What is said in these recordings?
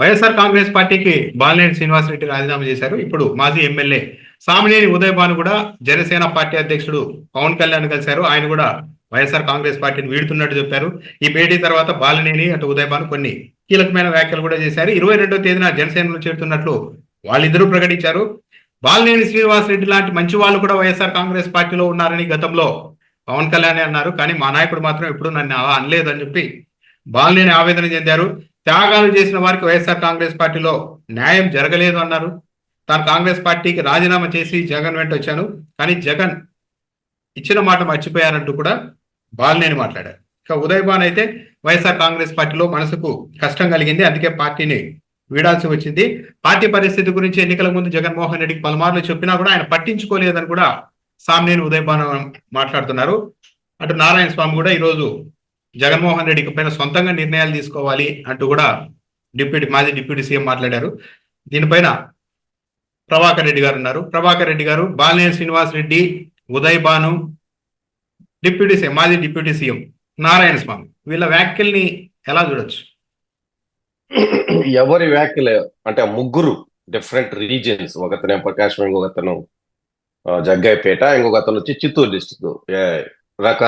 వైఎస్ఆర్ కాంగ్రెస్ పార్టీకి బాలినేని శ్రీనివాసరెడ్డి రాజీనామా చేశారు. ఇప్పుడు మాజీ ఎమ్మెల్యే సామినేని ఉదయ్ భాను కూడా జనసేన పార్టీ అధ్యక్షుడు పవన్ కళ్యాణ్ కలిశారు. ఆయన కూడా వైఎస్ఆర్ కాంగ్రెస్ పార్టీని వీడుతున్నట్టు చెప్పారు. ఈ భేటీ తర్వాత బాలినేని అటు ఉదయ్ భాను కొన్ని కీలకమైన వ్యాఖ్యలు కూడా చేశారు. ఇరవై రెండో తేదీన జనసేనలో చేరుతున్నట్లు వాళ్ళిద్దరూ ప్రకటించారు. బాలినేని శ్రీనివాసరెడ్డి లాంటి మంచి వాళ్ళు కూడా వైఎస్ఆర్ కాంగ్రెస్ పార్టీలో ఉన్నారని గతంలో పవన్ కళ్యాణ్ అన్నారు. కానీ మా నాయకుడు మాత్రం ఎప్పుడు నన్ను అలా అనలేదు అని చెప్పి బాలినేని ఆవేదన చెందారు. త్యాగాలు చేసిన వారికి వైఎస్ఆర్ కాంగ్రెస్ పార్టీలో న్యాయం జరగలేదు అన్నారు. తాను కాంగ్రెస్ పార్టీకి రాజీనామా చేసి జగన్ వెంట వచ్చాను. కానీ జగన్ ఇచ్చిన మాట మర్చిపోయారంటూ కూడా బాలినేని మాట్లాడారు. ఇక ఉదయభాన్ అయితే వైఎస్ఆర్ కాంగ్రెస్ పార్టీలో మనసుకు కష్టం కలిగింది. అందుకే పార్టీని వీడాల్సి వచ్చింది. పార్టీ పరిస్థితి గురించి ఎన్నికల ముందు జగన్మోహన్ రెడ్డికి పలుమార్లు చెప్పినా కూడా ఆయన పట్టించుకోలేదని కూడా సామ్నేని ఉదయ్ మాట్లాడుతున్నారు. అటు నారాయణ స్వామి కూడా ఈరోజు జగన్మోహన్ రెడ్డికి పైన సొంతంగా నిర్ణయాలు తీసుకోవాలి అంటూ కూడా డిప్యూటీ మాజీ డిప్యూటీ సీఎం మాట్లాడారు. దీనిపైన ప్రభాకర్ రెడ్డి గారు ఉన్నారు. ప్రభాకర్ రెడ్డి గారు బాలినేని శ్రీనివాస్ రెడ్డి ఉదయ్ భాను డిప్యూటీ సీఎం మాజీ డిప్యూటీ సీఎం నారాయణ స్వామి వీళ్ళ వ్యాఖ్యల్ని ఎలా చూడొచ్చు? ఎవరి వ్యాఖ్యలు? అంటే ముగ్గురు డిఫరెంట్ రీజియన్స్ ఒకతనే ప్రకాశం ఇంకొకతను జగ్గైపేట ఇంకొకతను వచ్చి చిత్తూరు డిస్టిక్ రక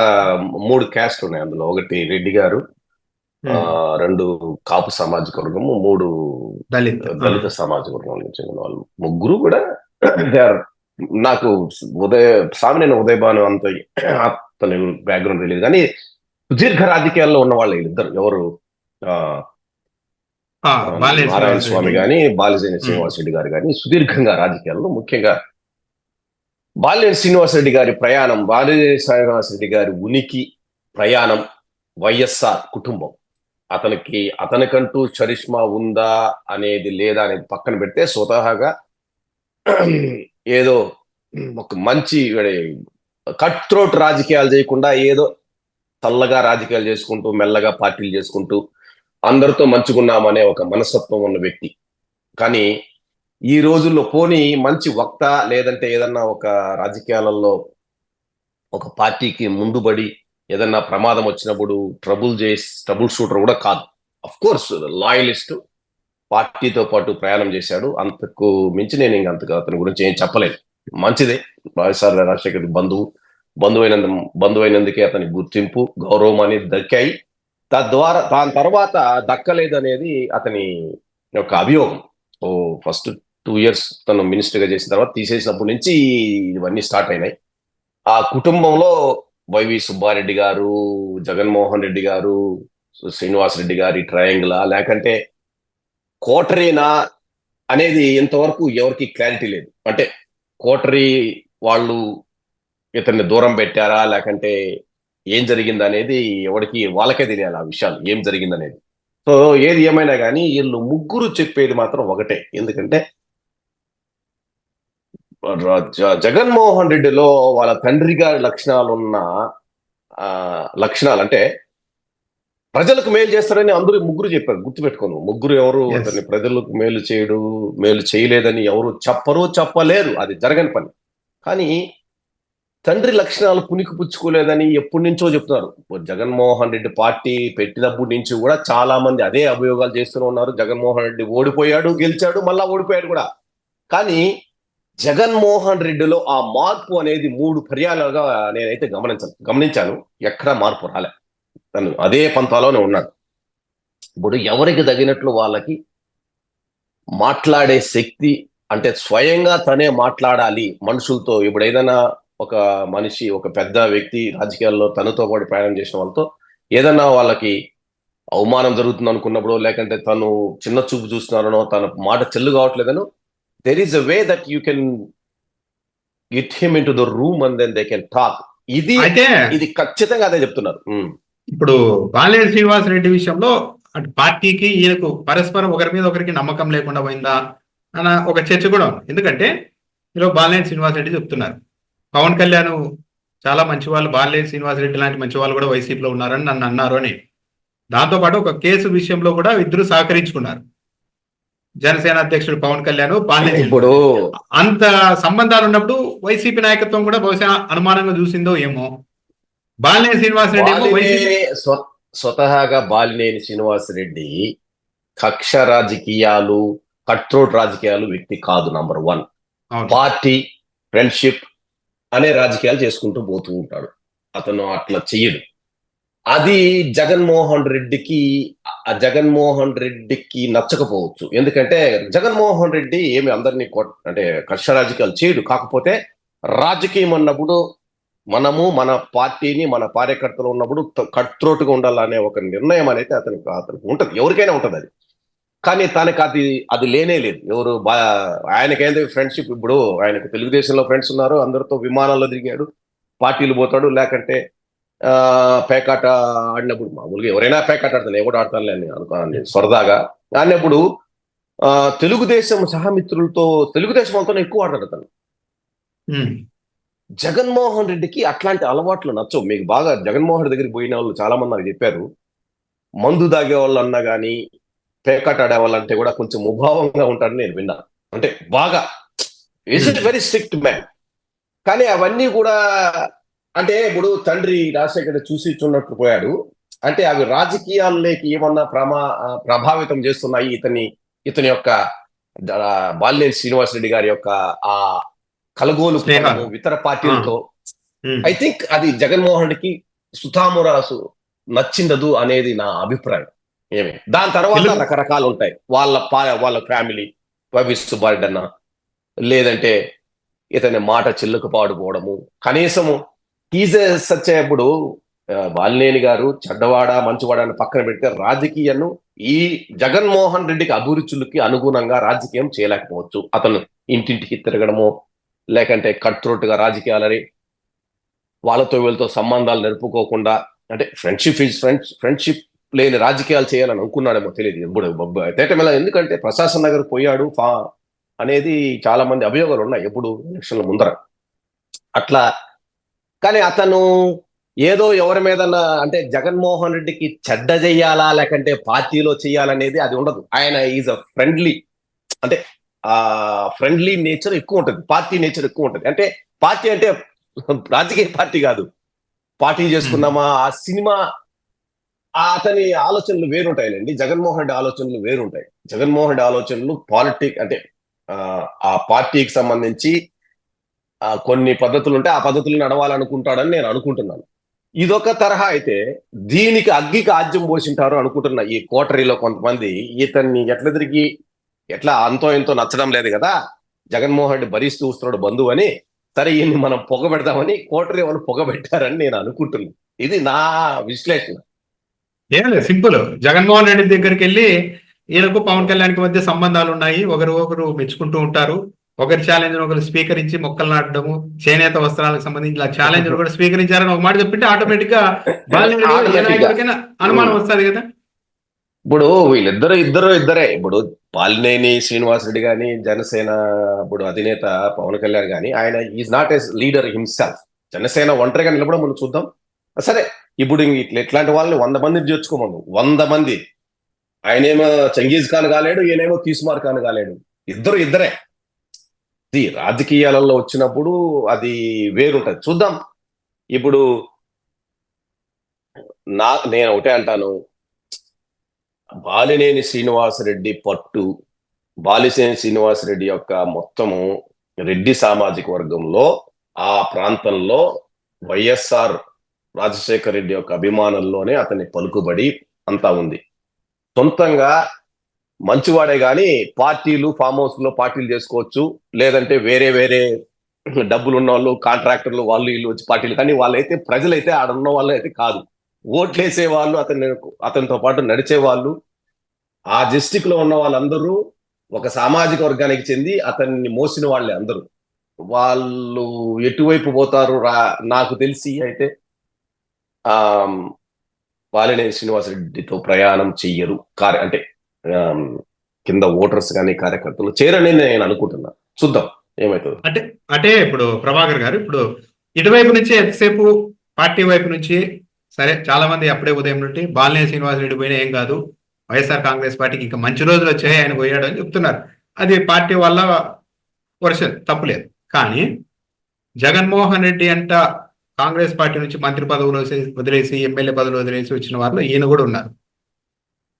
మూడు క్యాస్ట్ ఉన్నాయి అందులో. ఒకటి రెడ్డి గారు ఆ, రెండు కాపు సామాజిక వర్గము మూడు దళిత్ దళిత సామాజిక వర్గం నుంచి చెందిన వాళ్ళు. ముగ్గురు కూడా నాకు ఉదయ సామినేని ఉదయ భాను అంత అతని బ్యాక్గ్రౌండ్ తెలియదు. కానీ సుదీర్ఘ రాజకీయాల్లో ఉన్న వాళ్ళు వీళ్ళిద్దరు ఎవరు? నారాయణ స్వామి. గాని బాలినేని శ్రీనివాస్ రెడ్డి గారు కానీ సుదీర్ఘంగా రాజకీయాల్లో ముఖ్యంగా బాలినేని శ్రీనివాస రెడ్డి గారి ప్రయాణం బాలినేని శ్రీనివాస రెడ్డి గారి ఉనికి ప్రయాణం వైఎస్ఆర్ కుటుంబం. అతనికి అతనికంటూ చరిష్మా ఉందా అనేది లేదా అనేది పక్కన పెడితే స్వతహాగా ఏదో ఒక మంచి కట్ త్రోట్ రాజకీయాలు చేయకుండా ఏదో చల్లగా రాజకీయాలు చేసుకుంటూ మెల్లగా పార్టీలు చేసుకుంటూ అందరితో మంచుకున్నామనే ఒక మనస్తత్వం ఉన్న వ్యక్తి. కానీ ఈ రోజుల్లో పోనీ మంచి వక్త లేదంటే ఏదన్నా ఒక రాజకీయాలలో ఒక పార్టీకి ముందుబడి ఏదన్నా ప్రమాదం వచ్చినప్పుడు ట్రబుల్ చేసి ట్రబుల్ షూటర్ కూడా కాదు. అఫ్ కోర్స్ లాయలిస్ట్ పార్టీతో పాటు ప్రయాణం చేశాడు. అంతకు మించి నేను ఇంక అంతగా అతని గురించి ఏం చెప్పలేదు. మంచిదే. వైఎస్ఆర్ రాజశేఖర్ బంధువు బంధువైన బంధువైనందుకే అతని గుర్తింపు గౌరవం అనేది దక్కాయి. తద్వారా దాని తర్వాత దక్కలేదు అనేది అతని యొక్క అభియోగం. ఓ ఫస్ట్ టూ ఇయర్స్ తను మినిస్టర్గా చేసిన తర్వాత తీసేసినప్పటి నుంచి ఇవన్నీ స్టార్ట్ అయినాయి. ఆ కుటుంబంలో వైవి సుబ్బారెడ్డి గారు జగన్మోహన్ రెడ్డి గారు శ్రీనివాస్ రెడ్డి గారి ట్రయాంగిలా లేకంటే కోటరీనా అనేది ఇంతవరకు ఎవరికి క్లారిటీ లేదు. అంటే కోటరీ వాళ్ళు ఇతన్ని దూరం పెట్టారా లేకంటే ఏం జరిగింది అనేది ఎవరికి వాళ్ళకే తెలియాలి ఆ విషయాలు ఏం జరిగింది అనేది సో ఏది ఏమైనా కానీ వీళ్ళు ముగ్గురు చెప్పేది మాత్రం ఒకటే. ఎందుకంటే జగన్మోహన్ రెడ్డిలో వాళ్ళ తండ్రి గారి లక్షణాలు ఉన్న లక్షణాలు అంటే ప్రజలకు మేలు చేస్తారని అందరూ ముగ్గురు చెప్పారు గుర్తుపెట్టుకోను. ముగ్గురు ఎవరు. అతన్ని ప్రజలకు మేలు చేయడు మేలు చేయలేదని ఎవరు చెప్పరు చెప్పలేరు అది జరగని పని. కానీ తండ్రి లక్షణాలు పునికి పుచ్చుకోలేదని ఎప్పటి నుంచో చెప్తున్నారు. జగన్మోహన్ రెడ్డి పార్టీ పెట్టినప్పటి నుంచి కూడా చాలా మంది అదే అభియోగాలు చేస్తూనే ఉన్నారు. జగన్మోహన్ రెడ్డి ఓడిపోయాడు గెలిచాడు మళ్ళా ఓడిపోయాడు కూడా. కానీ జగన్మోహన్ రెడ్డిలో ఆ మార్పు అనేది మూడు పర్యాలుగా నేనైతే గమనించాను. గమనించాను. ఎక్కడా మార్పు రాలే. తను అదే పంతాలోనే ఉన్నాడు. ఇప్పుడు ఎవరికి తగినట్లు వాళ్ళకి మాట్లాడే శక్తి అంటే స్వయంగా తనే మాట్లాడాలి మనుషులతో. ఇప్పుడు ఏదైనా ఒక మనిషి ఒక పెద్ద వ్యక్తి రాజకీయాల్లో తనతో పాటు ప్రయాణం చేసిన వాళ్ళతో ఏదైనా వాళ్ళకి అవమానం జరుగుతుంది అనుకున్నప్పుడు లేకంటే తను చిన్న చూపు చూస్తున్నారనో తన మాట చెల్లు కావట్లేదనో there is a way that you can get him into the room and then they can talk ఇది అయితే ఇది ఖచ్చితంగా అదే చెప్తున్నారు. ఇప్పుడు బాలినేని శ్రీనివాస్ రెడ్డి విషయంలో అటు పార్టీకి ఈయనకు పరస్పరం ఒకరి మీద ఒకరికి నమ్మకం లేకుండా పోయిందా అన్న ఒక చర్చ కూడా ఉంది. ఎందుకంటే ఈరోజు బాలినేని శ్రీనివాస్ రెడ్డి చెప్తున్నారు. పవన్ కళ్యాణ్ చాలా మంచి వాళ్ళు బాలినేని శ్రీనివాస్ రెడ్డి లాంటి మంచి వాళ్ళు కూడా వైసీపీలో ఉన్నారని నన్ను అన్నారు అని. దాంతో పాటు ఒక కేసు విషయంలో కూడా ఇద్దరు సహకరించుకున్నారు. జనసేన అధ్యక్షుడు పవన్ కళ్యాణ్ బాలినేని ఇప్పుడు అంత సంబంధాలు ఉన్నప్పుడు వైసీపీ నాయకత్వం కూడా బహుశా అనుమానంగా చూసిందో ఏమో. బాలినేని శ్రీనివాస్ రెడ్డి ఏమో స్వతహాగా బాలినేని శ్రీనివాస్ రెడ్డి కక్ష రాజకీయాలు కట్రోట్ రాజకీయాలు వ్యక్తి కాదు నంబర్ వన్. పార్టీ ఫ్రెండ్షిప్ అనే రాజకీయాలు చేసుకుంటూ పోతూ ఉంటాడు. అతను అట్లా చెయ్యడు. అది జగన్మోహన్ రెడ్డికి ఆ జగన్మోహన్ రెడ్డికి నచ్చకపోవచ్చు. ఎందుకంటే జగన్మోహన్ రెడ్డి ఏమి అందరినీ కొట్- అంటే కక్ష రాజకీయాలు చేయడు. కాకపోతే రాజకీయం అన్నప్పుడు మనము మన పార్టీని మన కార్యకర్తలు ఉన్నప్పుడు కట్త్రోటుగా ఉండాలనే ఒక నిర్ణయం అనేది అతనికి అతనికి ఉంటుంది. ఎవరికైనా ఉంటుంది అది. కానీ తనకి అది అది లేనే లేదు. ఎవరు బా ఆయనకేంది ఫ్రెండ్షిప్? ఇప్పుడు ఆయనకు తెలుగుదేశంలో ఫ్రెండ్స్ ఉన్నారు అందరితో విమానాల్లో దిగాడు పార్టీలు పోతాడు లేకంటే పేకాట ఆడినప్పుడు మామూలుగా ఎవరైనా పేకాట ఆడతాను నేను కూడా ఆడతానులే అని అనుకోండి సరదాగా ఆడినప్పుడు ఆ తెలుగుదేశం సహమిత్రులతో తెలుగుదేశం వాళ్ళతో ఎక్కువ ఉమ్, జగన్మోహన్ రెడ్డికి అట్లాంటి అలవాట్లు నచ్చవు. మీకు బాగా జగన్మోహన్ రెడ్డి దగ్గరికి పోయిన వాళ్ళు చాలా మంది నాకు చెప్పారు. మందు తాగే వాళ్ళు అన్నా కానీ పేకాట ఆడే వాళ్ళు అంటే కూడా కొంచెం ముభావంగా ఉంటాడని నేను విన్నా. అంటే బాగా is it very strict man కానీ అవన్నీ కూడా అంటే ఇప్పుడు తండ్రి రాజశేఖర్ చూసి చూన్నట్టు పోయాడు. అంటే అవి రాజకీయాల్లోకి ఏమన్నా ప్రమా ప్రభావితం చేస్తున్నాయి ఇతని ఇతని యొక్క ఆ, బాలినేని శ్రీనివాసరెడ్డి గారి యొక్క ఆ కలగోలు. ఇతర పార్టీలతో. ఐ థింక్ అది జగన్మోహన్ రెడ్డికి సుతామురాసు నచ్చిందదు అనేది నా అభిప్రాయం. ఏమి? దాని తర్వాత రకరకాలు ఉంటాయి వాళ్ళ వాళ్ళ ఫ్యామిలీ వైవి సుబ్బారెడ్డి లేదంటే ఇతని మాట చెల్లుకు పాడుకోవడము కనీసము టీజర్స్ సచ్చేప్పుడు వాల్నేని గారు చెడ్డవాడ మంచివాడ అని పక్కన పెడితే రాజకీయాన్ని ఈ జగన్మోహన్ రెడ్డికి అభిరుచులకి అనుగుణంగా రాజకీయం చేయలేకపోవచ్చు. అతను ఇంటింటికి తిరగడము లేకంటే కట్ కట్త్రోట్టుగా రాజకీయాలని వాళ్ళతో వీళ్ళతో సంబంధాలు నెరుపుకోకుండా అంటే ఫ్రెండ్షిప్ ఈజ్ ఫ్రెండ్స్ ఫ్రెండ్షిప్ లేని రాజకీయాలు చేయాలని అనుకున్నాడేమో తెలియదు. ఇప్పుడు తేటమెల ఎందుకంటే ప్రశాసన్ నగర్ పోయాడు ఫా అనేది చాలా మంది అభియోగాలు ఉన్నాయి ఎప్పుడు ఎలక్షన్ల ముందర. అట్లా కానీ అతను ఏదో ఎవరి మీద అంటే జగన్మోహన్ రెడ్డికి చెడ్డ చెయ్యాలా లేకంటే పార్టీలో చెయ్యాలనేది అది ఉండదు. ఆయన ఈజ్ అ ఫ్రెండ్లీ అంటే ఆ ఫ్రెండ్లీ నేచర్ ఎక్కువ ఉంటుంది. పార్టీ నేచర్ ఎక్కువ ఉంటుంది. అంటే పార్టీ అంటే రాజకీయ పార్టీ కాదు. పార్టీ చేసుకున్నామా ఆ సినిమా ఆ అతని ఆలోచనలు వేరుంటాయిలేండి. జగన్మోహన్ రెడ్డి ఆలోచనలు వేరుంటాయి. జగన్మోహన్ రెడ్డి ఆలోచనలు పాలిటిక్ అంటే ఆ, పార్టీకి సంబంధించి కొన్ని పద్ధతులు ఉంటాయి ఆ పద్ధతులు నడవాలనుకుంటాడని నేను అనుకుంటున్నాను. ఇదొక తరహా అయితే దీనికి అగ్గికి ఆజ్యం పోసింటారు అనుకుంటున్నా ఈ కోటరీలో కొంతమంది ఇతన్ని ఎట్లా తిరిగి ఎట్లా అంతో ఎంతో నచ్చడం లేదు కదా? జగన్మోహన్ రెడ్డి భరిస్తూ వస్తున్నాడు బంధువు అని సరే ఈయన్ని మనం పొగబెడదామని కోటరీ వాళ్ళు పొగబెట్టారని నేను అనుకుంటున్నాను ఇది నా విశ్లేషణ. ఏం లేదు సింపుల్. జగన్మోహన్ రెడ్డి దగ్గరికి వెళ్ళి ఈయనకు పవన్ కళ్యాణ్కి మధ్య సంబంధాలు ఉన్నాయి ఒకరు ఒకరు మెచ్చుకుంటూ ఉంటారు. ఒకరి ఛాలెంజ్ ఒకరు స్వీకరించి మొక్కలు నాటడము చేనేత వస్త్రాలకు సంబంధించిన ఛాలెంజ్ కూడా స్వీకరించారని ఒక మాట చెప్పింటే ఆటోమేటిక్గా అనుమానం వస్తుంది కదా. ఇప్పుడు వీళ్ళిద్దరు ఇద్దరు ఇద్దరే. ఇప్పుడు బాలినేని శ్రీనివాసరెడ్డి గాని జనసేన ఇప్పుడు అధినేత పవన్ కళ్యాణ్ గాని ఆయన is not as leader himself. Janasena ఒంటరిగా నిలబడం మనం చూద్దాం. సరే ఇప్పుడు ఇంక ఇట్లా ఇట్లాంటి వాళ్ళని వంద మందిని చేర్చుకోమను వంద మంది. ఆయనేమో చంగీజ్ ఖాన్ కాలేడు ఈయనేమో తీస్మార్ ఖాన్ కాలేడు. ఇద్దరు ఇద్దరే. ఇది రాజకీయాలలో వచ్చినప్పుడు అది వేరుంటది. చూద్దాం. ఇప్పుడు నా నేను ఒకటే అంటాను. బాలినేని శ్రీనివాసరెడ్డి పట్టు బాలినేని శ్రీనివాసరెడ్డి యొక్క మొత్తము రెడ్డి సామాజిక వర్గంలో ఆ ప్రాంతంలో వైఎస్ఆర్ రాజశేఖర రెడ్డి యొక్క అభిమానంలోనే అతని పలుకుబడి అంతా ఉంది. సొంతంగా మంచివాడే కానీ పార్టీలు ఫామ్ హౌస్లో పార్టీలు చేసుకోవచ్చు. లేదంటే వేరే వేరే డబ్బులు ఉన్న వాళ్ళు కాంట్రాక్టర్లు వాళ్ళు వీళ్ళు వచ్చి పార్టీలు. కానీ వాళ్ళైతే ప్రజలైతే ఆడ ఉన్న వాళ్ళు అయితే కాదు. ఓట్లేసే వాళ్ళు అతని అతనితో పాటు నడిచే వాళ్ళు ఆ డిస్టిక్లో ఉన్న వాళ్ళందరూ ఒక సామాజిక వర్గానికి చెంది అతన్ని మోసిన వాళ్ళే అందరూ. వాళ్ళు ఎటువైపు పోతారు రా నాకు తెలిసి అయితే ఆ బాలినేని శ్రీనివాసరెడ్డితో ప్రయాణం చెయ్యరు. కార్ అంటే కింద ఓటర్స్ కానీ కార్యకర్తలు చేరని నేను అనుకుంటున్నా. చూద్దాం ఏమవుతుంది అంటే అంటే ఇప్పుడు ప్రభాకర్ గారు ఇప్పుడు ఇటువైపు నుంచి ఎంతసేపు పార్టీ వైపు నుంచి సరే చాలా మంది అప్పుడే ఉదయం నుండి బాలినేని శ్రీనివాసరెడ్డి పోయినా ఏం కాదు వైఎస్ఆర్ కాంగ్రెస్ పార్టీకి ఇంకా మంచి రోజులు వచ్చాయి ఆయన పోయాడు అని చెప్తున్నారు. అది పార్టీ వల్ల వర్షన్ తప్పులేదు కానీ జగన్మోహన్ రెడ్డి అంట కాంగ్రెస్ పార్టీ నుంచి మంత్రి పదవులు వదిలేసి- వదిలేసి ఎమ్మెల్యే పదవులు వదిలేసి వచ్చిన వాళ్ళు ఈయన కూడా ఉన్నారు.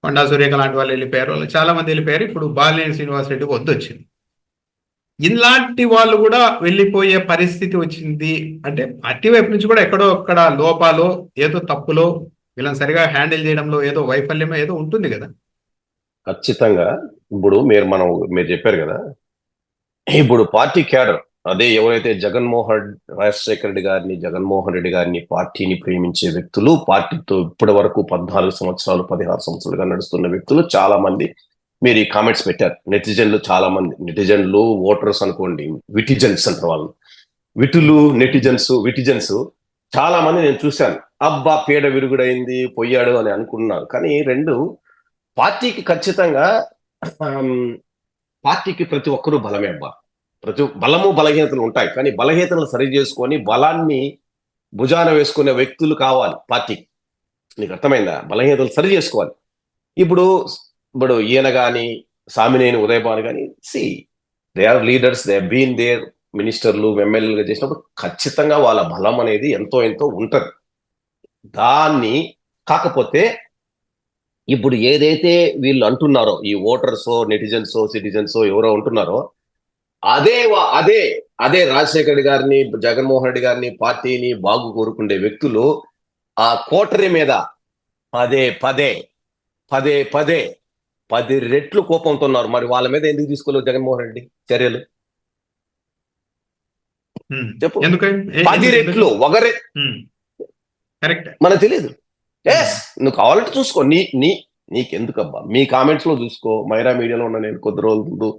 కొండా సురేఖ లాంటి వాళ్ళు వెళ్ళిపోయారు. వాళ్ళు చాలా మంది వెళ్ళిపోయారు. ఇప్పుడు బాలినేని శ్రీనివాసరెడ్డి వద్దొచ్చింది ఇలాంటి వాళ్ళు కూడా వెళ్ళిపోయే పరిస్థితి వచ్చింది. అంటే పార్టీ వైపు నుంచి కూడా ఎక్కడో అక్కడ లోపాలో ఏదో తప్పులో వీళ్ళని సరిగా హ్యాండిల్ చేయడంలో ఏదో వైఫల్యమో ఏదో ఉంటుంది కదా. ఖచ్చితంగా. ఇప్పుడు మీరు మనం మీరు చెప్పారు కదా. ఇప్పుడు పార్టీ క్యాడర్ అదే ఎవరైతే జగన్మోహన్ రాజశేఖర రెడ్డి గారిని జగన్మోహన్ రెడ్డి గారిని పార్టీని ప్రేమించే వ్యక్తులు పార్టీతో ఇప్పటి వరకు పద్నాలుగు సంవత్సరాలు పదిహారు సంవత్సరాలుగా నడుస్తున్న వ్యక్తులు చాలా మంది మీరు ఈ కామెంట్స్ పెట్టారు. నెటిజన్లు చాలా మంది. నెటిజన్లు ఓటర్స్ అనుకోండి విటిజన్స్ అంటారు వాళ్ళు విటులు నెటిజన్స్ విటిజన్స్ చాలా మంది నేను చూశాను. అబ్బా పీడ విరుగుడైంది పోయాడు అని అనుకున్నాను కానీ రెండు పార్టీకి ఖచ్చితంగా పార్టీకి ప్రతి ఒక్కరూ బలమే అబ్బా. ప్రతి బలము బలహీనతలు ఉంటాయి. కానీ బలహీనతలు సరి చేసుకొని బలాన్ని భుజాన వేసుకునే వ్యక్తులు కావాలి. పార్టీకి నీకు అర్థమైందా? బలహీనతలు సరి చేసుకోవాలి. ఇప్పుడు ఇప్పుడు ఈయన కానీ సామినేని ఉదయభాను కానీ see they are leaders they been there మినిస్టర్లు ఎమ్మెల్యేలుగా చేసినప్పుడు ఖచ్చితంగా వాళ్ళ బలం అనేది ఎంతో ఎంతో ఉంటుంది. దాన్ని కాకపోతే ఇప్పుడు ఏదైతే వీళ్ళు అంటున్నారో ఈ ఓటర్సో నెటిజన్సో సిటిజన్సో ఎవరో ఉంటున్నారో అదే అదే అదే రాజశేఖర రెడ్డి గారిని జగన్మోహన్ రెడ్డి గారిని పార్టీని బాగు కోరుకుండే వ్యక్తులు ఆ కోటరీ మీద పదే పదే పదే పదే పది రెట్లు కోపంతో ఉన్నారు మరి వాళ్ళ మీద ఎందుకు తీసుకోలేదు జగన్మోహన్ రెడ్డి చర్యలు. చెప్పు. పది రెట్లు ఒకరే మనకు తెలియదు ఎస్ నువ్వు కావాలంటే చూసుకో. నీ నీ నీకెందుకబ్బా? మీ కామెంట్స్లో చూసుకో. మైరా మీడియాలో ఉన్న నేను కొద్ది రోజుల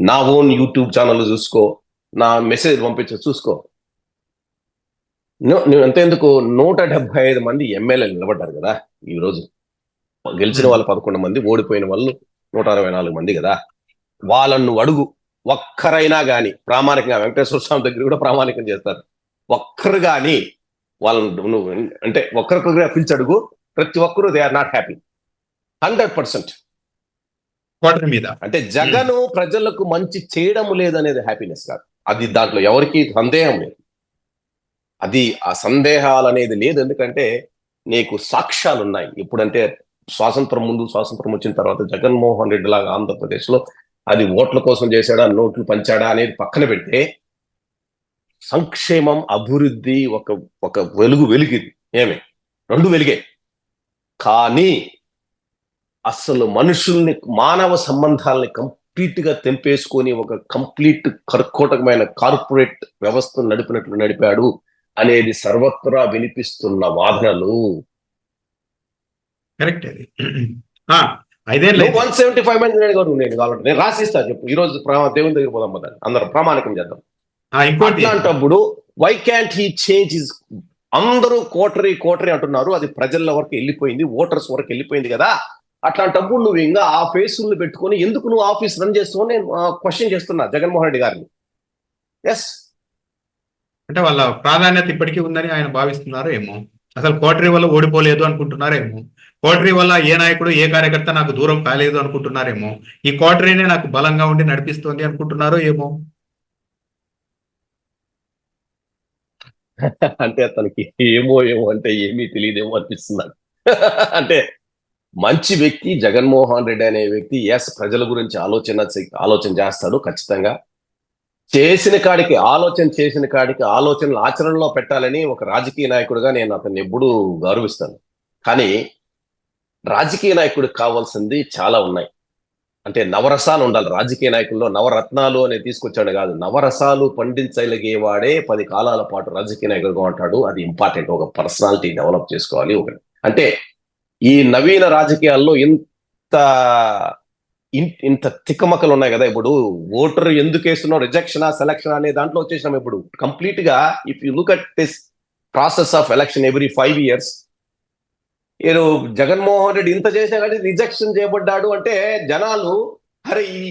నా ఓన్ యూట్యూబ్ ఛానల్ చూసుకో నా మెసేజ్ పంపించు చూసుకో. నువ్వు ఎంతెందుకు? నూట డెబ్బై ఐదు మంది ఎమ్మెల్యేలు నిలబడ్డారు కదా ఈ రోజు. గెలిచిన వాళ్ళు పదకొండు మంది ఓడిపోయిన వాళ్ళు నూట అరవై నాలుగు మంది కదా. వాళ్ళను నువ్వు అడుగు. ఒక్కరైనా కానీ ప్రామాణికంగా వెంకటేశ్వర స్వామి దగ్గర కూడా ప్రామాణికం చేస్తారు. ఒక్కరు కానీ వాళ్ళను నువ్వు అంటే ఒక్కరికొకరిగా పిలిచి అడుగు. ప్రతి ఒక్కరు they are not happy. Hundred percent. Coterie మీద. అంటే జగన్ ప్రజలకు మంచి చేయడం లేదనేది హ్యాపీనెస్ కాదు. అది దాంట్లో ఎవరికి సందేహం లేదు. అది ఆ సందేహాలు అనేది లేదు. ఎందుకంటే నీకు సాక్ష్యాలు ఉన్నాయి. ఇప్పుడంటే స్వాతంత్రం ముందు స్వాతంత్రం వచ్చిన తర్వాత జగన్మోహన్ రెడ్డి లాగా ఆంధ్రప్రదేశ్లో అది ఓట్ల కోసం చేశాడా నోట్లు పంచాడా అనేది పక్కన పెడితే సంక్షేమం అభివృద్ధి ఒక ఒక వెలుగు వెలిగింది. ఏమి? రెండు వెలిగే కానీ అసలు మనుషుల్ని మానవ సంబంధాలని కంప్లీట్గా తెంపేసుకొని ఒక కంప్లీట్ కర్కోటకమైన కార్పొరేట్ వ్యవస్థను నడిపినట్లు నడిపాడు అనేది సర్వత్రా వినిపిస్తున్న వాదనలు. కరెక్ట్ అది. వన్ సెవెంటీ ఫైవ్ మంది నేను కావాలంటే. నేను రాసిస్తా చెప్పు. ఈ రోజు దేవుని దగ్గర పోదాం పదండి. అందరం ప్రామాణికం చేద్దాం. ఇంకోటి. Why can't he change is అందరూ కోటరీ కోటరీ అంటున్నారు. అది ప్రజల వరకు వెళ్ళిపోయింది ఓటర్స్ వరకు వెళ్ళిపోయింది కదా. అట్లాంటప్పుడు నువ్వు ఇంకా ఆ ఫేసులు పెట్టుకొని ఎందుకు నువ్వు ఆఫీస్ రన్ చేస్తావు నేను క్వశ్చన్ చేస్తున్నా జగన్మోహన్ రెడ్డి గారిని. ఎస్ అంటే వాళ్ళ ప్రాధాన్యత ఇప్పటికీ ఉందని ఆయన భావిస్తున్నారో ఏమో. అసలు కోటరీ వల్ల ఓడిపోలేదు అనుకుంటున్నారేమో కోటరీ వల్ల ఏ నాయకుడు ఏ కార్యకర్త నాకు దూరం కాలేదు అనుకుంటున్నారేమో ఈ కోటరీనే నాకు బలంగా ఉండి నడిపిస్తోంది అనుకుంటున్నారో ఏమో. అంటే తనకి ఏమో ఏమో అంటే ఏమీ తెలియదేమో అనిపిస్తుంది నాకు. అంటే మంచి వ్యక్తి జగన్మోహన్ రెడ్డి అనే వ్యక్తి ఎస్ ప్రజల గురించి ఆలోచన ఆలోచన చేస్తాడు ఖచ్చితంగా. చేసిన కాడికి ఆలోచన చేసిన కాడికి ఆలోచనలు ఆచరణలో పెట్టాలని ఒక రాజకీయ నాయకుడిగా నేను అతన్ని ఎప్పుడూ గౌరవిస్తాను. కానీ రాజకీయ నాయకుడికి కావాల్సింది చాలా ఉన్నాయి. అంటే నవరసాలు ఉండాలి రాజకీయ నాయకుల్లో. నవరత్నాలు అనేది తీసుకొచ్చాడు కాదు. నవరసాలు పండించగలిగేవాడే పది కాలాల పాటు రాజకీయ నాయకుడిగా ఉంటాడు. అది ఇంపార్టెంట్ ఒక పర్సనాలిటీ డెవలప్ చేసుకోవాలి ఒకటి. అంటే ఈ నవీన రాజకీయాల్లో ఇంత ఇంత తిక్కమక్కలు ఉన్నాయి కదా ఇప్పుడు. ఓటర్ ఎందుకు వేస్తున్నావు రిజెక్షన్ సెలక్షన్ అనే దాంట్లో వచ్చేసినాం ఇప్పుడు. కంప్లీట్గా if you look at this process of election every five years మీరు జగన్మోహన్ రెడ్డి ఇంత చేసినా కానీ రిజెక్షన్ చేయబడ్డాడు అంటే జనాలు అరే ఈ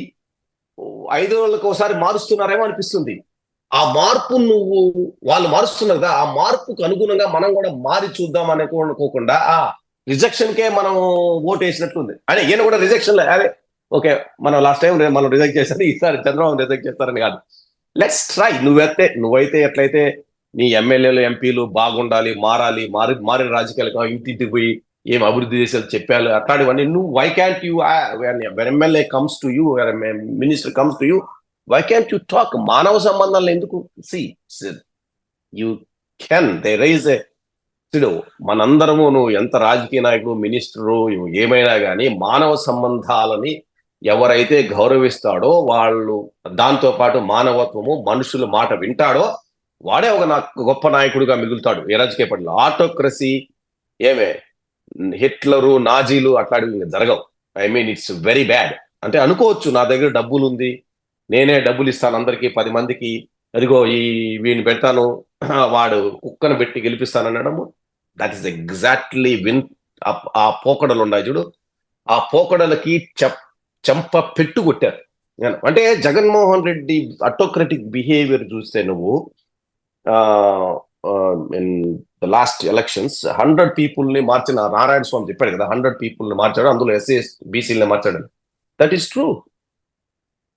ఐదు రోజులకు ఒకసారి మారుస్తున్నారేమో అనిపిస్తుంది. ఆ మార్పు నువ్వు వాళ్ళు మారుస్తున్నారు కదా ఆ మార్పుకు అనుగుణంగా మనం కూడా మారి చూద్దాం అనుకోకుండా ఆ రిజెక్షన్ కే మనం ఓటు వేసినట్లుంది అంటే ఈయన కూడా రిజెక్షన్ అదే ఓకే మనం లాస్ట్ టైం మనం రిజెక్ట్ చేశారు ఈసారి చంద్రబాబు రిజెక్ట్ చేస్తారని కాదు. లెట్స్ ట్రై నువ్వైతే నువ్వైతే ఎట్లయితే నీ ఎమ్మెల్యేలు ఎంపీలు బాగుండాలి మారాలి మారి మారిన రాజకీయాలకు ఇంటింటికి పోయి ఏం అభివృద్ధి చేసేది చెప్పాలి అట్లాంటివన్నీ నువ్వు why can't you MLA comes to you minister comes to you why can't you talk మానవ సంబంధాలను ఎందుకు? See you can they raise a చూడు మనందరము నువ్వు ఎంత రాజకీయ నాయకుడు మినిస్టరు ఏమైనా కానీ మానవ సంబంధాలని ఎవరైతే గౌరవిస్తాడో వాళ్ళు దాంతో పాటు మానవత్వము మనుషుల మాట వింటాడో వాడే ఒక నాకు గొప్ప నాయకుడిగా మిగులుతాడు. ఏ రాజకీయ పార్టీలో ఆటోక్రసీ ఏమే? హిట్లరు నాజీలు అట్లాంటివి జరగవు. I mean it's very bad. అంటే అనుకోవచ్చు నా దగ్గర డబ్బులు ఉంది నేనే డబ్బులు ఇస్తాను అందరికీ పది మందికి అదిగో ఈ వీడిని పెడతాను వాడు కుక్కను పెట్టి గెలిపిస్తాను అనడము. దట్ ఈస్ ఎగ్జాక్ట్లీ విన్ ఆ- పోకడలు ఉన్నాయి చూడు. ఆ పోకడలకి చెప్ చెంప పెట్టు కొట్టారు. అంటే జగన్మోహన్ రెడ్డి అటోక్రటిక్ బిహేవియర్ చూస్తే నువ్వు in the last elections hundred పీపుల్ని మార్చిన నారాయణ స్వామి చెప్పాడు కదా హండ్రెడ్ పీపుల్ని మార్చాడు అందులో ఎస్సీ బీసీలని మార్చాడు. దట్ ఈస్ ట్రూ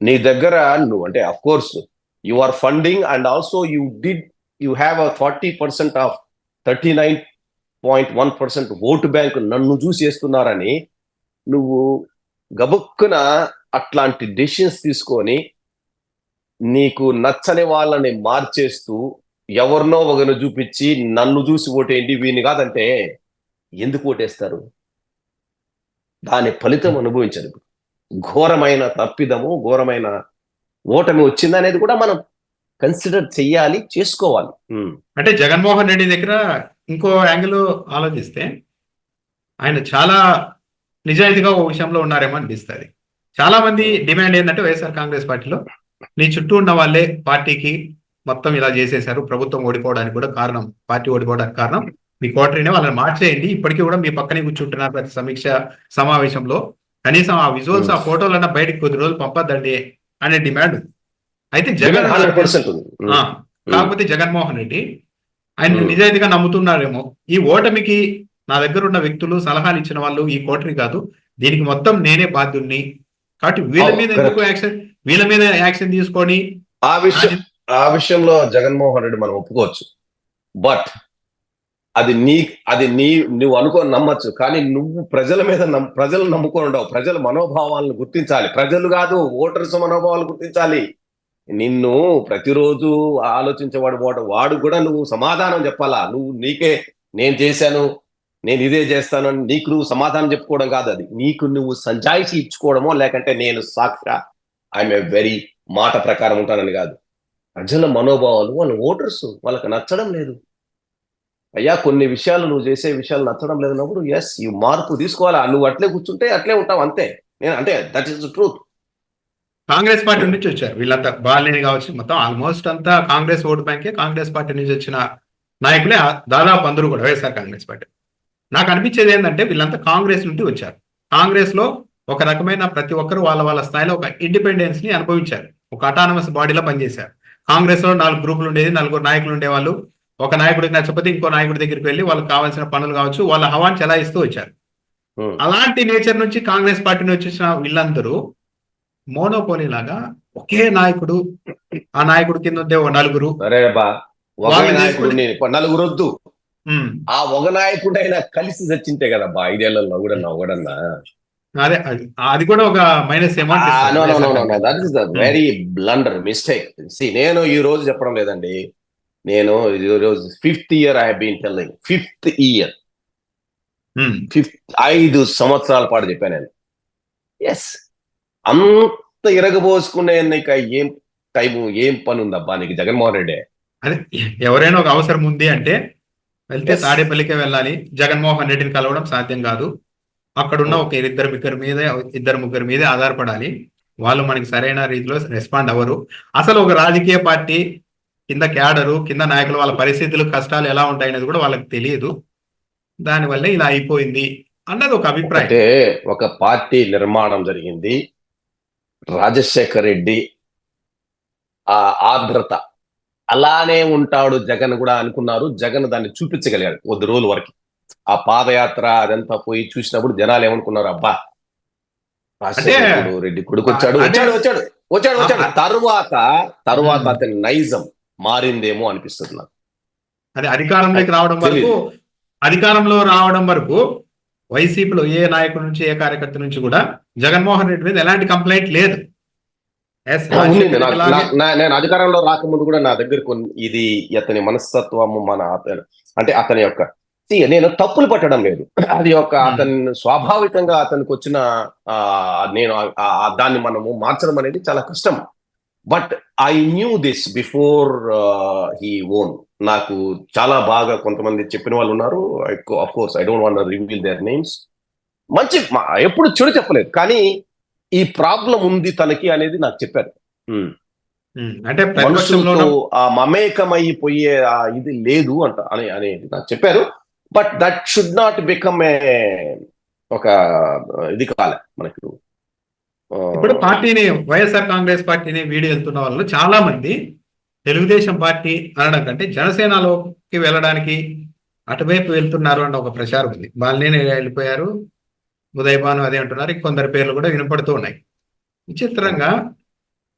నీ దగ్గర నువ్వు అంటే of course you are funding and also you did you have a forty percent of thirty nine point one percent vote bank నన్ను చూసి వేస్తున్నారని నువ్వు గబుక్కున అట్లాంటి డెసిషన్స్ తీసుకొని నీకు నచ్చని వాళ్ళని మార్చేస్తూ ఎవరినో ఒకరిని చూపించి నన్ను చూసి ఓటేయండి వీని కాదంటే ఎందుకు ఓటేస్తారు? దాని ఫలితం అనుభవించరు ఘోరమైన తప్పిదము ఘోరమైన ఓటమి వచ్చింది అనేది కూడా మనం కన్సిడర్ చెయ్యాలి చేసుకోవాలి. అంటే జగన్మోహన్ రెడ్డి దగ్గర ఇంకో యాంగిల్ ఆలోచిస్తే ఆయన చాలా నిజాయితీగా ఓ విషయంలో ఉన్నారేమో అనిపిస్తుంది. చాలా మంది డిమాండ్ ఏంటంటే వైఎస్ఆర్ కాంగ్రెస్ పార్టీలో నీ చుట్టూ ఉన్న వాళ్ళే పార్టీకి మొత్తం ఇలా చేసేశారు ప్రభుత్వం ఓడిపోవడానికి కూడా కారణం పార్టీ ఓడిపోవడానికి కారణం. మీ కోటరీనే వాళ్ళని మార్చేయండి ఇప్పటికీ కూడా మీ పక్కనే కూర్చుంటున్నారు ప్రతి సమీక్ష సమావేశంలో. కనీసం ఆ విజువల్స్ ఆ ఫోటోలన్నా బయటకు కొద్ది రోజులు పంపద్దండి అనే డిమాండ్ ఉంది. అయితే జగన్. ఆ, కాకపోతే జగన్మోహన్ రెడ్డి ఆయన Hmm. నిజాయితీగా నమ్ముతున్నారేమో. ఈ ఓటమికి నా దగ్గర ఉన్న వ్యక్తులు సలహాలు ఇచ్చిన వాళ్ళు ఈ కోటరి కాదు. దీనికి మొత్తం నేనే బాధ్యుణ్ణి. కాబట్టి వీళ్ళ Oh, మీద. ఎందుకు యాక్షన్ వీళ్ళ మీద యాక్షన్ తీసుకొని ఆ విషయం ఆ విషయంలో జగన్మోహన్ రెడ్డి మనం ఒప్పుకోవచ్చు. బట్ అది నీ అది నీ నువ్వు అనుకొని నమ్మచ్చు. కానీ నువ్వు ప్రజల మీద ప్రజలు నమ్ముకొని ఉండవు. ప్రజల మనోభావాలను గుర్తించాలి. ప్రజలు కాదు ఓటర్స్ మనోభావాలు గుర్తించాలి. నిన్ను ప్రతిరోజు ఆలోచించేవాడు వాడు వాడు కూడా నువ్వు సమాధానం చెప్పాలా? నువ్వు నీకే నేను చేశాను నేను ఇదే చేస్తాను అని నీకు నువ్వు సమాధానం చెప్పుకోవడం కాదు అది. నీకు నువ్వు సంజాయిషి ఇచ్చుకోవడమో లేకంటే నేను సాక్షా ఐఎమ్ ఏ వెరీ మాట ప్రకారం ఉంటానని కాదు. ప్రజల మనోభావాలు వాళ్ళ ఓటర్స్ వాళ్ళకి నచ్చడం లేదు. అయ్యా కొన్ని విషయాలు నువ్వు చేసే విషయాలు నచ్చడం లేదన్నప్పుడు ఎస్ ఈ మార్పు తీసుకోవాలా? నువ్వు అట్లే కూర్చుంటే అట్లే ఉంటావు అంతే. నేను అంటే that is the truth Congress party నుంచి వచ్చారు. వీళ్ళంతా బాలేని కావచ్చు మొత్తం ఆల్మోస్ట్ అంతా కాంగ్రెస్ ఓటు బ్యాంకే కాంగ్రెస్ పార్టీ నుంచి వచ్చిన నాయకులే దాదాపు అందరూ కూడా వైఎస్ఆర్ కాంగ్రెస్ పార్టీ. నాకు అనిపించేది ఏంటంటే వీళ్ళంతా కాంగ్రెస్ నుండి వచ్చారు. కాంగ్రెస్లో ఒక రకమైన ప్రతి ఒక్కరు వాళ్ళ వాళ్ళ స్థాయిలో ఒక ఇండిపెండెన్స్ని అనుభవించారు. ఒక అటానమస్ బాడీలో పనిచేశారు. కాంగ్రెస్లో నాలుగు గ్రూపులు ఉండేది నలుగురు నాయకులు ఉండేవాళ్ళు. ఒక నాయకుడికి నచ్చకపోతే ఇంకో నాయకుడి దగ్గరికి వెళ్ళి వాళ్ళకి కావాల్సిన పనులు కావచ్చు వాళ్ళ హవాన్ని చెలాయిస్తూ వచ్చారు. అలాంటి నేచర్ నుంచి కాంగ్రెస్ పార్టీ నుంచి వచ్చిన వీళ్ళందరూ మోనోపోలీ లాగా ఒకే నాయకుడు ఆ నాయకుడి కింద ఉండే ఓ నలుగురు. నాయకుడు నలుగురు వద్దు ఆ ఒక నాయకుడైనా కలిసి చచ్చింటే కదా బా ఐదేళ్ళలో కూడా ఒకడన్నా అదే అది కూడా ఒక minus. That is the very blunder mistake see నేను ఈ రోజు చెప్పడం లేదండి. నేను ఈ రోజు fifth year I been telling fifth year fifth ఐదు సంవత్సరాల పాటు చెప్పాను నేను. ఎస్ అంత ఇరగబోసుకునే నీకు ఏం టైము ఏం పని ఉందబ్బా నీకు జగన్మోహన్ రెడ్డి? అదే ఎవరైనా ఒక అవసరం ఉంది అంటే వెళ్తే. తాడేపల్లికే వెళ్ళాలి. జగన్మోహన్ రెడ్డిని కలవడం సాధ్యం కాదు. అక్కడున్న ఒక ఇద్దరు ముగ్గురు మీద ఇద్దరు ముగ్గురు మీదే ఆధారపడాలి. వాళ్ళు మనకి సరైన రీతిలో రెస్పాండ్ అవ్వరు. అసలు ఒక రాజకీయ పార్టీ కింద క్యాడరు కింద నాయకులు వాళ్ళ పరిస్థితులు కష్టాలు ఎలా ఉంటాయనేది కూడా వాళ్ళకి తెలియదు. దానివల్ల ఇలా అయిపోయింది అన్నది ఒక అభిప్రాయం. అంటే ఒక పార్టీ నిర్మాణం జరిగింది. రాజశేఖర్ రెడ్డి ఆ ఆర్ద్రత అలానే ఉంటాడు జగన్ కూడా అనుకున్నారు. జగన్ దాన్ని చూపించగలిగాడు కొద్ది రోజుల వరకు. ఆ పాదయాత్ర అదంతా పోయి చూసినప్పుడు జనాలు ఏమనుకున్నారు అబ్బా! రాజశేఖర్ రెడ్డి కొడుకు వచ్చాడు వచ్చాడు వచ్చాడు వచ్చాడు వచ్చాడు. తరువాత తరువాత. అతని నైజం మారిందేమో అనిపిస్తుంది నాకు. అది అధికారంలోకి రావడం వరకు. అధికారంలో రావడం వరకు వైసీపీలో ఏ నాయకుడి నుంచి ఏ కార్యకర్త నుంచి కూడా జగన్మోహన్ రెడ్డి మీద ఎలాంటి కంప్లైంట్ లేదు. నేను అధికారంలో రాకముందు కూడా నా దగ్గర కొన్ని ఇది అతని మనస్తత్వము మన అంటే అతని యొక్క నేను తప్పులు పట్టడం లేదు. అది ఒక Hmm. అతని స్వాభావికంగా అతనికి వచ్చిన ఆ, నేను దాన్ని మనము మార్చడం అనేది చాలా కష్టం. But I knew this before he own నాకు చాలా బాగా కొంతమంది చెప్పిన వాళ్ళు ఉన్నారు. Of course I don't want reveal their names మంచి ఎప్పుడు చెడు చెప్పలేదు. కానీ ఈ ప్రాబ్లం ఉంది తనకి అనేది నాకు చెప్పారు. Hmm. ఉమ్, అంటే మనుషులతో ఆ మమేకమైపోయే ఆ ఇది లేదు అంట అని అనేది నాకు చెప్పారు. But that should not become a ఒక ఇది కాలే మనకు. ఇప్పుడు పార్టీని వైఎస్ఆర్ కాంగ్రెస్ పార్టీని వీడి వెళ్తున్న వాళ్ళు చాలా మంది తెలుగుదేశం పార్టీ అనడం కంటే జనసేనలోకి వెళ్ళడానికి అటువైపు వెళ్తున్నారు అన్న ఒక ప్రచారం ఉంది. వాళ్ళనే వెళ్ళిపోయారు. ఉదయభాను అదే అంటున్నారు. ఇంకొందరి పేర్లు కూడా వినపడుతూ ఉన్నాయి. విచిత్రంగా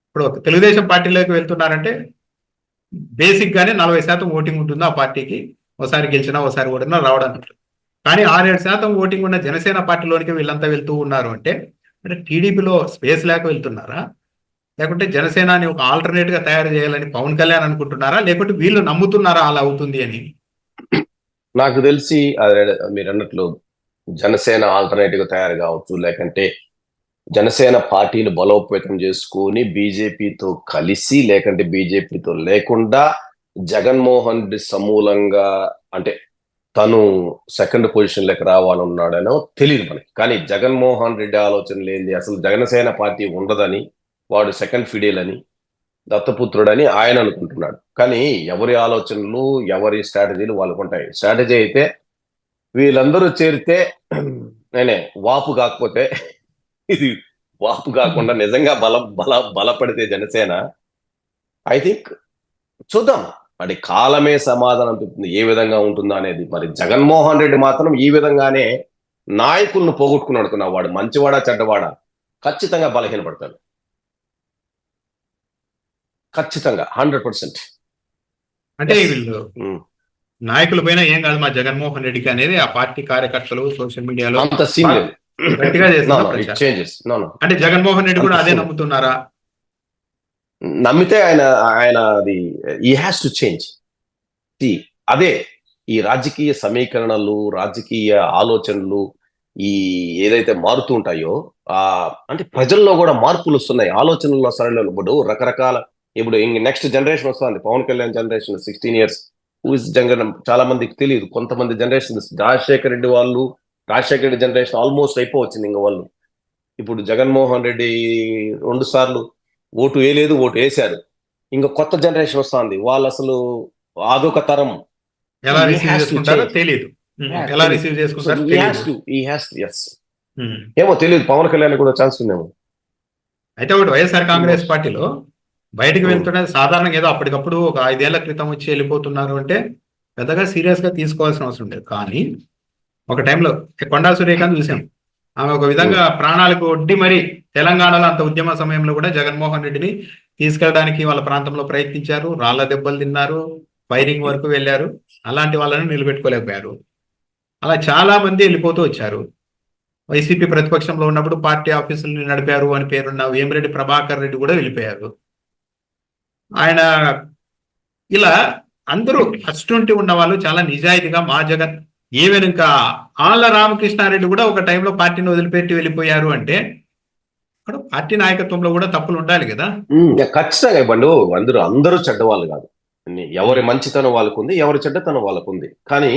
ఇప్పుడు ఒక తెలుగుదేశం పార్టీలోకి వెళ్తున్నారంటే బేసిక్ గానే నలభై శాతం ఓటింగ్ ఉంటుంది ఆ పార్టీకి? ఒకసారి గెలిచినా ఒకసారి ఓడినా రావడానికి కానీ ఆరేడు శాతం ఓటింగ్ ఉన్న జనసేన పార్టీలోనికి వీళ్ళంతా వెళ్తూ ఉన్నారు అంటే అంటే టీడీపీలో స్పేస్ లేక వెళ్తున్నారా? లేకుంటే జనసేనాని ఒక ఆల్టర్నేట్గా తయారు చేయాలని పవన్ కళ్యాణ్ అనుకుంటున్నారా? లేకుంటే వీళ్ళు నమ్ముతున్నారా అలా అవుతుంది అని? నాకు తెలిసి మీరు అన్నట్లు జనసేన ఆల్టర్నేటివ్గా తయారు కావచ్చు లేకంటే జనసేన పార్టీని బలోపేతం చేసుకొని బీజేపీతో కలిసి లేకంటే బీజేపీతో లేకుండా జగన్మోహన్ రెడ్డి సమూలంగా అంటే తను సెకండ్ పొజిషన్ లెక్క రావాలన్నాడనో తెలియదు మనకి. కానీ జగన్మోహన్ రెడ్డి ఆలోచన లేని అసలు జగనసేన పార్టీ ఉండదని వాడు సెకండ్ ఫిడేల్ అని దత్తపుత్రుడని ఆయన అనుకుంటున్నాడు. కానీ ఎవరి ఆలోచనలు ఎవరి స్ట్రాటజీలు వాళ్ళకు ఉంటాయి. స్ట్రాటజీ అయితే వీళ్ళందరూ చేరితే నేనే వాపు కాకపోతే ఇది వాపు కాకుండా నిజంగా బల బల బలపడితే జనసేన ఐ థింక్ చూద్దాం. అది కాలమే సమాధానం చెప్తుంది. ఏ విధంగా ఉంటుందో అనేది. మరి జగన్మోహన్ రెడ్డి మాత్రం ఈ విధంగానే నాయకులను పోగొట్టుకుని అనుకున్నావు వాడు మంచివాడా చెడ్డవాడా? ఖచ్చితంగా బలహీనపడతాడు. ఖచ్చితంగా హండ్రెడ్ పర్సెంట్. అంటే వీళ్ళు నాయకుల పైన ఏం కాదు మా జగన్మోహన్ రెడ్డికి అనేది ఆ పార్టీ కార్యకర్తలు సోషల్ మీడియాలో అంత సీన్. అంటే జగన్మోహన్ రెడ్డి కూడా అదే. నమ్ముతున్నారా? నమ్మితే ఆయన ఆయన అది ఈ హ్యాస్ టు చేంజ్ అదే ఈ రాజకీయ సమీకరణలు రాజకీయ ఆలోచనలు ఈ ఏదైతే మారుతూ ఉంటాయో ఆ అంటే ప్రజల్లో కూడా మార్పులు వస్తున్నాయి. ఆలోచనల్లో సరళ ఇప్పుడు రకరకాల ఇప్పుడు నెక్స్ట్ జనరేషన్ వస్తుంది. Pawan Kalyan generation sixteen years ఊస్ generation చాలా మందికి తెలియదు. కొంతమంది జనరేషన్ రాజశేఖర రెడ్డి వాళ్ళు రాజశేఖర రెడ్డి జనరేషన్ ఆల్మోస్ట్ అయిపోవచ్చింది ఇంకా వాళ్ళు. ఇప్పుడు జగన్మోహన్ రెడ్డి రెండు సార్లు ఓటు వేయలేదు ఓటు వేశారు ఇంకా కొత్త జనరేషన్ వస్తుంది వాళ్ళు అసలు అదొక తరం ఎలా రిసీవ్ చేసుకుంటారో. తెలియదు Yeah, ఎలా. రిసీవ్ చేసుకుంటారో. ఉమ్. ఏమో తెలియదు పవన్ కళ్యాణ్ కూడా ఛాన్స్ ఉందేమో అయితే ఒకటి వైఎస్ఆర్ కాంగ్రెస్ పార్టీలో బయటకు Hmm. వెళ్తుంటే సాధారణంగా ఏదో అప్పటికప్పుడు ఒక ఐదేళ్ళ క్రితం వచ్చి వెళ్ళిపోతున్నారు అంటే పెద్దగా సీరియస్గా తీసుకోవాల్సిన అవసరం లేదు కానీ ఒక టైంలో కొండా సూర్యకాంత్ చూసాం ఆమె ఒక విధంగా ప్రాణాలకు ఒడ్డి మరి తెలంగాణలో అంత ఉద్యమ సమయంలో కూడా జగన్మోహన్ రెడ్డిని తీసుకెళ్ళడానికి వాళ్ళ ప్రాంతంలో ప్రయత్నించారు. రాళ్ళ దెబ్బలు తిన్నారు. ఫైరింగ్ వరకు వెళ్ళారు. అలాంటి వాళ్ళని నిలబెట్టుకోలేకపోయారు. అలా చాలా మంది వెళ్ళిపోతూ వచ్చారు. వైసీపీ ప్రతిపక్షంలో ఉన్నప్పుడు పార్టీ ఆఫీసుల్ని నడిపారు అని పేరున్న వేమిరెడ్డి ప్రభాకర్ రెడ్డి కూడా వెళ్ళిపోయారు. ఆయన ఇలా అందరూ ఫస్ట్ నుండి ఉన్న వాళ్ళు చాలా నిజాయితీగా మా జగన్ ఈవెన్ ఇంకా ఆళ్ళ రామకృష్ణారెడ్డి కూడా ఒక టైంలో పార్టీని వదిలిపెట్టి వెళ్ళిపోయారు అంటే అక్కడ పార్టీ నాయకత్వంలో కూడా తప్పులు ఉండాలి కదా. ఖచ్చితంగా ఇవ్వండు. అందరూ అందరూ చెడ్డవాళ్ళు కాదు. ఎవరి మంచితనం వాళ్ళకు ఉంది ఎవరి చెడ్డతనం వాళ్ళకు ఉంది కానీ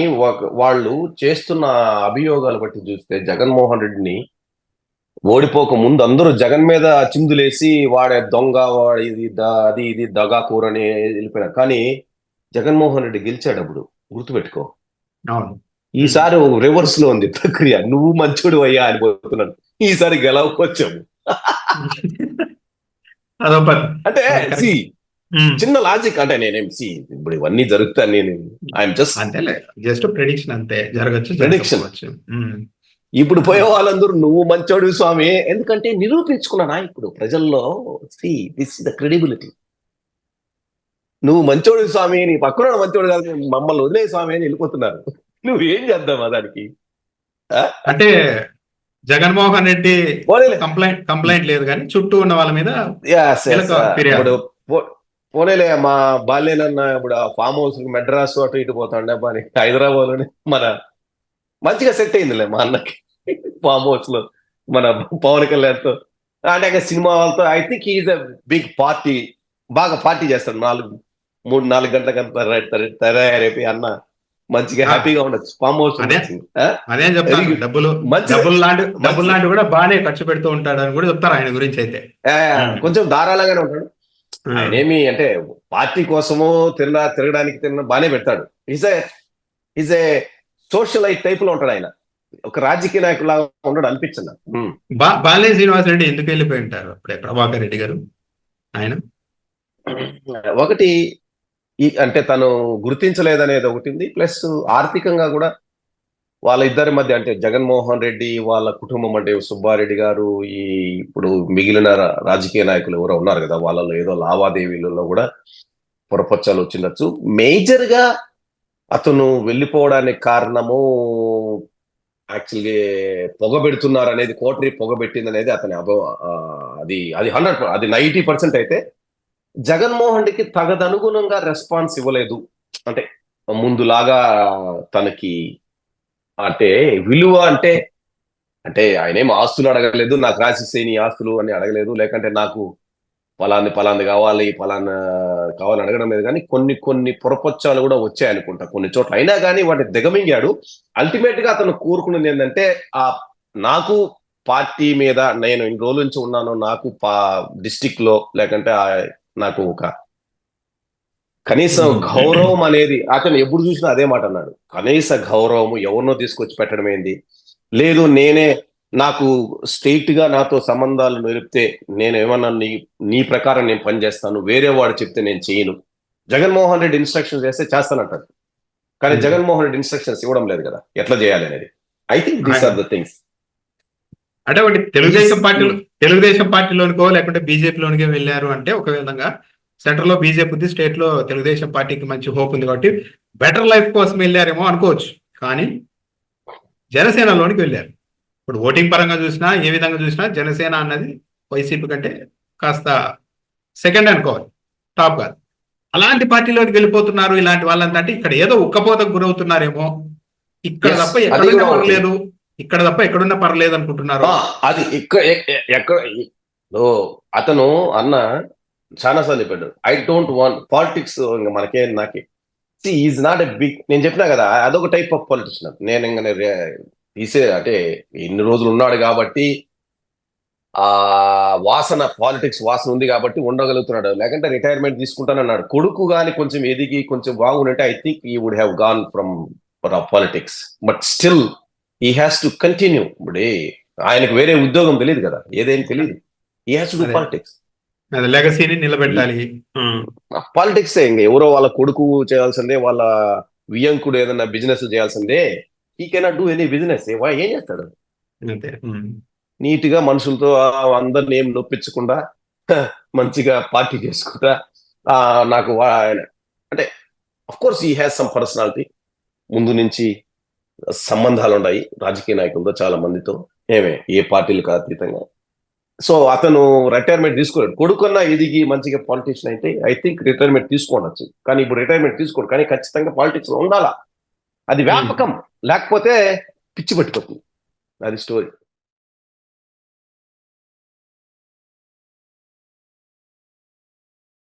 వాళ్ళు చేస్తున్న అభియోగాలు బట్టి చూస్తే జగన్మోహన్ రెడ్డిని ఓడిపోక ముందు అందరూ జగన్ మీద చిందులేసి వాడే దొంగ వాడి ఇది అది ఇది దగా కూర అని వెళ్ళిపోయినారు. కానీ జగన్మోహన్ రెడ్డి గెలిచాడు అప్పుడు. గుర్తుపెట్టుకో. అవును. ఈసారి రివర్స్లో ఉంది ప్రక్రియ. నువ్వు మంచోడు అయ్యా అని పోతున్నాడు. ఈసారి గెలవకొచ్చాము. అంటే ఉమ్. చిన్న లాజిక్ అంటే నేనేం సి ఇప్పుడు ఇవన్నీ జరుగుతాయి నేను ఐఎమ్ జస్ట్ జస్ట్ ప్రెడిక్షన్ అంతే. జరగచ్చు. ఉమ్. ఇప్పుడు పోయే వాళ్ళందరూ నువ్వు మంచోడు స్వామి. ఎందుకంటే నిరూపించుకున్న నాయకుడు ప్రజల్లో సి దిస్ ద క్రెడిబిలిటీ నువ్వు మంచోడు స్వామి నీ పక్కన మంచోడు కాదు మమ్మల్ని వదిలే స్వామి అని వెళ్ళిపోతున్నారు. నువ్వు ఏం చేద్దామా దానికి? అంటే జగన్మోహన్ రెడ్డి కంప్లైంట్ కంప్లైంట్ లేదు కానీ చుట్టూ ఉన్న వాళ్ళ మీద ఫిర్యాదు. ఇప్పుడు పోనీలే మా బాల్యనన్న ఇప్పుడు ఫామ్ హౌస్ మెడ్రాస్ అటు ఇటు పోతాండే. పని హైదరాబాద్లోనే మన మంచిగా సెట్ అయిందిలే మా అన్నకి. ఫామ్ హౌస్లో మన పవన్ కళ్యాణ్తో అంటే ఇంకా సినిమా వాళ్ళతో I think is a big party బాగా పార్టీ చేస్తాడు. నాలుగు మూడు నాలుగు గంటల తయారైపోయి అన్న మంచిగా. హ్యాపీగా ఉండొచ్చు. ఫామ్ హౌస్ అదే. చెప్తాను. డబ్బులు డబ్బులు లాంటి డబ్బులు లాంటి కూడా బాగానే ఖర్చు పెడుతూ ఉంటాడు అని కూడా చెప్తారు ఆయన గురించి అయితే. కొంచెం ధారాళంగానే ఉంటాడు. ఆయనేమి అంటే పార్టీ కోసము తిరగ తిరగడానికి తిరగ బానే పెడతాడు. Is a is a socialite టైప్లో ఉంటాడు ఆయన. ఒక రాజకీయ నాయకులా ఉండడు అనిపించింది నాకు. ఉమ్. బా- బాలినేని శ్రీనివాస్ రెడ్డి ఎందుకు వెళ్ళిపోయి ఉంటారు అప్పుడే ప్రభాకర్ రెడ్డి గారు? ఆయన? ఒకటి ఈ అంటే తను గుర్తించలేదనేది ఒకటి ఉంది. ప్లస్ ఆర్థికంగా కూడా వాళ్ళ ఇద్దరి మధ్య అంటే జగన్మోహన్ రెడ్డి వాళ్ళ కుటుంబం అంటే సుబ్బారెడ్డి గారు ఈ ఇప్పుడు మిగిలిన రాజకీయ నాయకులు ఎవరో ఉన్నారు కదా వాళ్ళలో ఏదో లావాదేవీలలో కూడా పొరపచ్చాలు వచ్చిండొచ్చు. మేజర్గా అతను వెళ్ళిపోవడానికి కారణము యాక్చువల్గా పొగబెడుతున్నారు అనేది కోటరీ పొగబెట్టింది అనేది అతని అభవ అది అది హండ్రెడ్ అది నైంటీ పర్సెంట్ అయితే జగన్మోహన్ రెడ్డికి తగదనుగుణంగా రెస్పాన్స్ ఇవ్వలేదు. అంటే ముందులాగా తనకి అంటే విలువ అంటే అంటే ఆయనేం ఆస్తులు అడగలేదు నాకు రాసిస్తే నీ ఆస్తులు అని అడగలేదు లేకంటే నాకు పలాన్ని ఫలాన్ని కావాలి పలానా కావాలని అడగడం లేదు. కానీ కొన్ని కొన్ని పొరపచ్చాలు కూడా వచ్చాయనుకుంటా కొన్ని చోట్ల అయినా కానీ వాటిని దిగమింగాడు. అల్టిమేట్గా అతను కోరుకున్నది ఏంటంటే ఆ నాకు పార్టీ మీద నేను ఇన్ని రోజుల నుంచి ఉన్నాను నాకు పా డిస్టిక్లో లేకంటే ఆ నాకు ఒక కనీసం. గౌరవం అనేది అతను ఎప్పుడు చూసినా అదే మాట అన్నాడు. కనీస గౌరవం ఎవరినో తీసుకొచ్చి పెట్టడం ఏంది? లేదు నేనే నాకు స్ట్రైట్గా నాతో సంబంధాలు నిలిపితే నేను ఏమన్నా నీ నీ ప్రకారం నేను పనిచేస్తాను వేరే వాడు చెప్తే నేను చేయను. జగన్మోహన్ రెడ్డి ఇన్స్ట్రక్షన్స్ చేస్తే చేస్తానంటాడు. కానీ. జగన్మోహన్ రెడ్డి ఇన్స్ట్రక్షన్స్ ఇవ్వడం లేదు కదా. ఎట్లా చేయాలి అనేది I think these are the things అంటే ఒకటి తెలుగుదేశం పార్టీలో తెలుగుదేశం పార్టీలోనికో లేకుంటే బీజేపీలోనికో వెళ్ళారు అంటే ఒక విధంగా సెంటర్లో బీజేపీ ఉంది స్టేట్లో తెలుగుదేశం పార్టీకి మంచి హోప్ ఉంది కాబట్టి బెటర్ లైఫ్ కోసం వెళ్ళారేమో అనుకోవచ్చు. కానీ జనసేనలోనికి వెళ్ళారు. ఇప్పుడు ఓటింగ్ పరంగా చూసినా ఏ విధంగా చూసినా జనసేన అన్నది వైసీపీ కంటే కాస్త సెకండ్ అనుకోవాలి టాప్ కాదు. అలాంటి పార్టీలోకి వెళ్ళిపోతున్నారు ఇలాంటి వాళ్ళంతా అంటే ఇక్కడ ఏదో ఉక్కపోతకు గురవుతున్నారేమో. ఇక్కడ తప్ప అది ఎక్కడున్నా కూడా ఒకటి. పర్లేదు ఇక్కడ తప్ప ఎక్కడున్నా పర్లేదు అనుకుంటున్నారు. అది ఇక్కడ ఎక్కడ ఓ అతను అన్న చాలా సార్లు చెప్పాడు. ఐ డోంట్ వాంట్ పాలిటిక్స్ ఇంకా మనకే నాకు. ఈజ్ నాట్ ఎ బిగ్ నేను చెప్పినా కదా అదొక టైప్ ఆఫ్ పొలిటిషియన్ నేను ఇంకా తీసే అంటే ఇన్ని రోజులు ఉన్నాడు కాబట్టి ఆ వాసన పాలిటిక్స్ వాసన ఉంది కాబట్టి ఉండగలుగుతున్నాడు. లేకంటే రిటైర్మెంట్ తీసుకుంటానన్నాడు. కొడుకు కానీ కొంచెం ఎదిగి కొంచెం బాగుంటే I think he would have gone from politics but still he has to continue ఇప్పుడే ఆయనకు వేరే ఉద్యోగం తెలియదు కదా. ఏదేం తెలియదు. ఈ హ్యాస్ టు. పాలిటిక్స్ లెగసీని నిలబెట్టాలి. పాలిటిక్స్ ఇంకా ఎవరో వాళ్ళ కొడుకు చేయాల్సిందే వాళ్ళ వియంకుడు ఏదైనా బిజినెస్ చేయాల్సిందే. ఈ కెనాట్ డూ ఎనీ బిజినెస్ ఏం చేస్తాడు? ఉమ్. నీట్గా మనుషులతో ఆ, అందరిని ఏం నొప్పించకుండా మంచిగా పార్టీ చేసుకుంటా ఆ, నాకు అంటే of course he has some personality ముందు నుంచి సంబంధాలు ఉన్నాయి రాజకీయ నాయకులతో చాలా మందితో. ఏమే ఏ పార్టీలకు అతీతంగా. సో అతను రిటైర్మెంట్ తీసుకోలేడు. కొడుకున్నా ఎదిగి మంచిగా పాలిటిషియన్ అయితే ఐ థింక్ రిటైర్మెంట్ తీసుకోవచ్చు కానీ ఇప్పుడు రిటైర్మెంట్ తీసుకోడు. కానీ ఖచ్చితంగా పాలిటిక్స్లో ఉండాలా? అది వ్యాపకం. లేకపోతే పిచ్చి పట్టుకోతుంది అది స్టోరీ